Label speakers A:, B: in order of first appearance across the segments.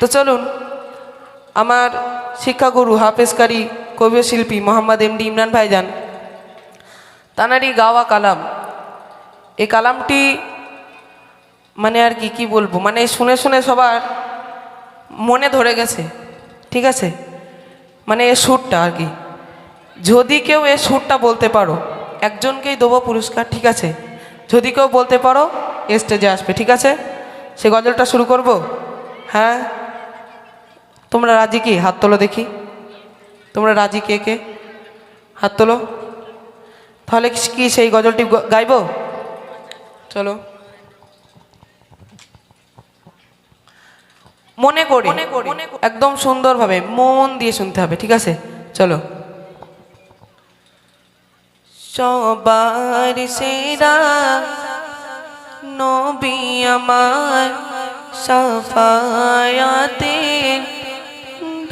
A: তো চলুন, আমার শিক্ষাগুরু, হাফেজকারী কবি শিল্পী মোহাম্মদ এমডি ইমরান ভাইজান তানারই গাওয়া কালাম। এই কালামটি মানে আর কি কি বলব? মানে শুনে শুনে সবার মনে ধরে গেছে, ঠিক আছে? মানে এ সুরটা আর কি। যদি কেউ এ সুরটা বলতে পারো, একজনকেই দেবো পুরস্কার, ঠিক আছে? যদি কেউ বলতে পারো স্টেজে আসবে, ঠিক আছে? সে গজলটা শুরু করব? হ্যাঁ? তোমরা রাজি কি? হাত তোলো দেখি। তোমরা রাজি কে কে? হাত তোলো। তাহলে কি সেই গজলটি গাইবো? চলো। মনে করি। একদম সুন্দরভাবে মন দিয়ে শুনতে হবে ঠিক আছে? চলো। সবার সেরা নবী আমার সাফায়াতে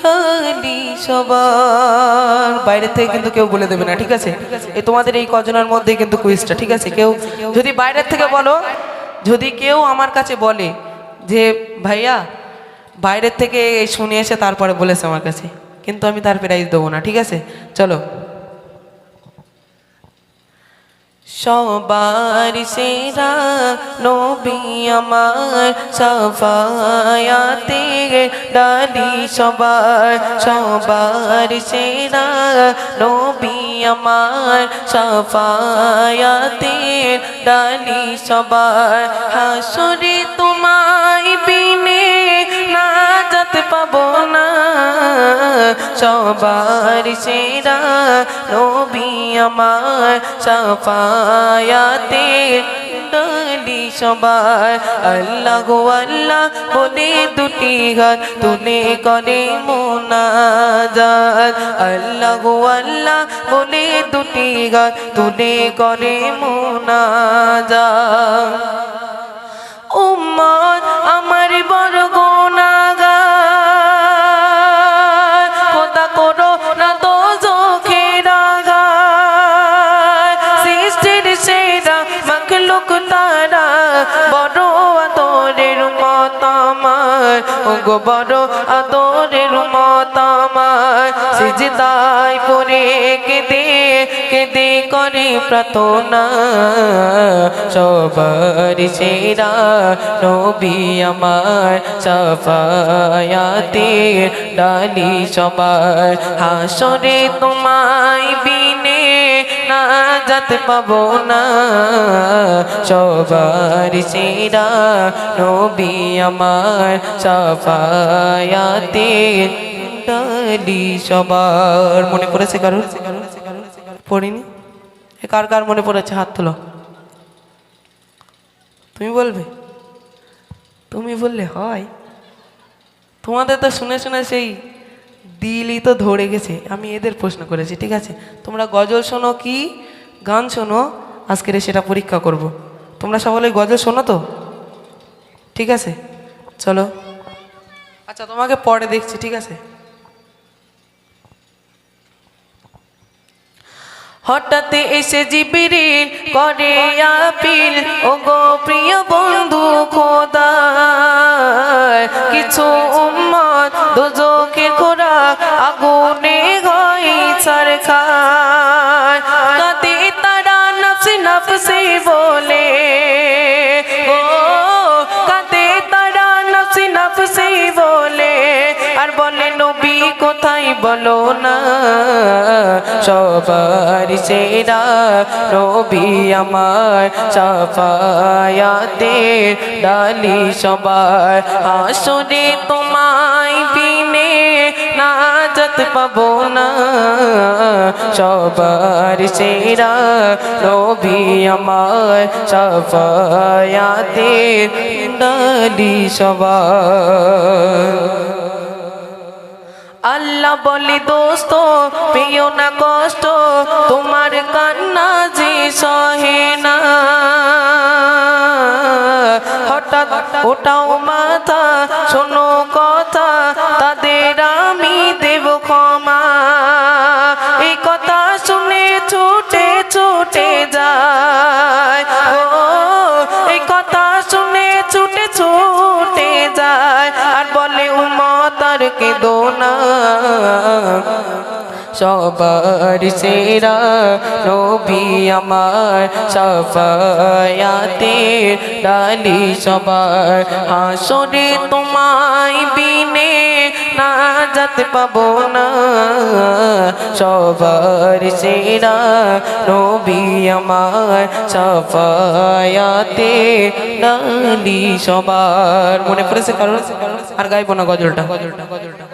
A: ঢালি সবার। বাইরে থেকে কিন্তু কেউ বলে দেবে না, ঠিক আছে? এ তোমাদের এই কজনের মধ্যে কিন্তু কুইজটা, ঠিক আছে? কেউ যদি বাইরের থেকে বলো, যদি কেউ আমার কাছে বলে যে, ভাইয়া বাইরের থেকে শুনে এসে তারপরে বলেছে আমার কাছে, কিন্তু আমি তার প্রাইজ দেবো না, ঠিক আছে? চলো। সবার সেরা নবী আমার সাফায়াতে ডালি সবার সবার সেরা নবী আমার সাফায়াতে ডালি সবার। হাসরে তোমায় বিনে না যেতে পাবো না, সবার সেরা নবী আমার সাফায়াতে ডালি সবার। আল্লাহ গো আল্লাহ বলে দুটি হাত তুলে করে মোনাজাত। আল্লাহ গো আল্লাহ বলে দুটি হাত তুলে করে মোনাজাত। উম্মত আমার বড় আমার ও গো বড় আদরের মত আমার সিজদায় পড়ে কেঁদে কেঁদে করে প্রার্থনা। সবার সেরা নবী আমার সাফায়াতে ডালি সবার। হাসরে তোমায় বিনে না যাতে পাবো না। সবার সেরা নবী আমার সাফায়াতে ডালি সবার। মনে পড়েছে কারোর? পড়িনি? কার কার মনে পড়েছে? হাত তোলো। তুমি বলবে? তুমি বললে হয়। তোমাদের তো শুনে শুনে সেই দিলই তো ধরে গেছে। আমি এদের প্রশ্ন করেছি, ঠিক আছে? তোমরা গজল শোনো কি? গান শোনো, আজকের সেটা পরীক্ষা করব। তোমরা সকলে গজল শোনো তো? ঠিক আছে? চলো। আচ্ছা তোমাকে পরে দেখছি, ঠিক আছে? হঠাৎ এসে জিবিরিল করে আপিল ও গো প্রিয় বন্ধু খোদা কিছু বলো না, সবার সেরা নবী আমার সাফায়াতে ডালি সবার। আসরে তোমায় বিনে না যেতে পাবো না, সবার সেরা নবী আমার সাফায়াতে ডালি সবার। বলি দোস্ত কেঁদো না সবার সেরা নবী আমার সফায়াতে ডালি সবার হাসরে তোমায় বিনে না যেতে পাবো না। সবার সেরা নবী আমার সফায়াতে নালি সবার। মনে পড়েছে কারণ আর গাইব না গজলটা গজলটা গজলটা।